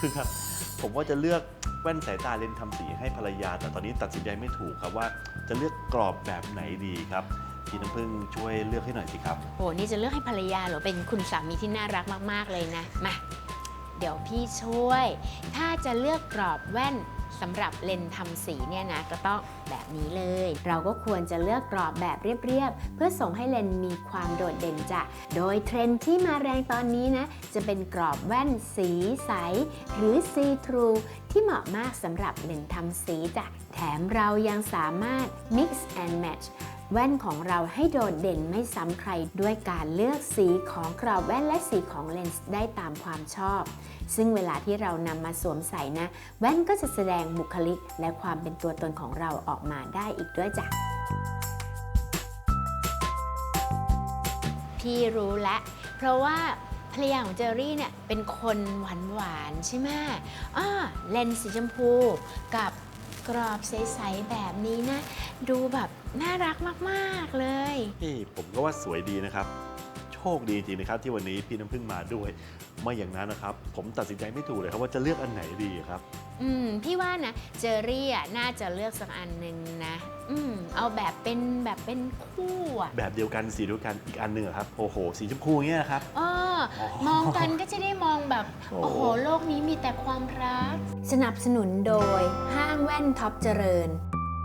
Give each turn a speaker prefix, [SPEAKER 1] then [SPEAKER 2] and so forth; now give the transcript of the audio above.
[SPEAKER 1] พึ่งครับ ผมว่าจะเลือกแว่นสายตาเลนส์ทำสีให้ภรรยา แต่ตอนนี้ตัดสินใจไม่ถูกครับว่า จะเลือกกรอบแบบไหนดีครับพี่น้ำพึ่งช่วยเลือกให้หน่อยสิครับ
[SPEAKER 2] โหนี่จะเลือกให้ภรรยาเหรอเป็นคุณสามีที่น่ารักมาก ๆ เลยนะมาเดี๋ยวพี่ช่วย ถ้าจะเลือกกรอบแว่น สำหรับเลนทำสีเนี่ยนะก็ต้องแบบนี้เลย เราก็ควรจะเลือกกรอบแบบเรียบๆ เพื่อส่งให้เลนมีความโดดเด่นจ้ะ โดยเทรนด์ที่มาแรงตอนนี้นะ จะเป็นกรอบแว่นสีใส หรือ see through ที่เหมาะมากสำหรับเลนทำสีจ้ะ แถมเรายังสามารถ mix and match แว่นของเราให้โดดเด่นไม่ซ้ำใครด้วยการเลือกสีของกรอบแว่นและสีของเลนส์ได้ตามความชอบ ซึ่งเวลาที่เรานำมาสวมใส่นะ แว่นก็จะแสดงบุคลิก และความเป็นตัวตนของเราออกมาได้อีกด้วยจ้ะพี่รู้แล้วเพราะว่าภรรยาของเจอรี่เนี่ยเป็นคนหวานหวานๆใช่ไหมอ่าเลนส์สีชมพูกับกรอบใส ๆ แบบนี้นะ ดูแบบน่ารักมากๆเลย
[SPEAKER 1] นี่ผมก็ว่าสวยดีนะครับ โชคดีจริงนะครับ ที่วันนี้พี่น้ำพึ่งมาด้วยไม่อย่างนั้นนะครับ ผมตัดสินใจไม่ถูกเลยครับว่าจะเลือกอันไหนดีครับ
[SPEAKER 2] อืม พี่ว่านะ เจอรี่อะน่าจะเลือกสักอันหนึ่งนะ อืม เอาแบบเป็นแบบเป็นคู่อะ
[SPEAKER 1] แบบเดียวกันสีเดียวกันอีกอันหนึ่งอะครับโอ้โห สีชมพูเงี้ยครับ
[SPEAKER 2] เออ
[SPEAKER 1] อ๋อ
[SPEAKER 2] มองกันก็จะได้มองแบบ
[SPEAKER 1] โอ้
[SPEAKER 2] โอ้โห โลกนี้มีแต่ความรัก สนับสนุนโดยห้างแว่นท็อปเจริญ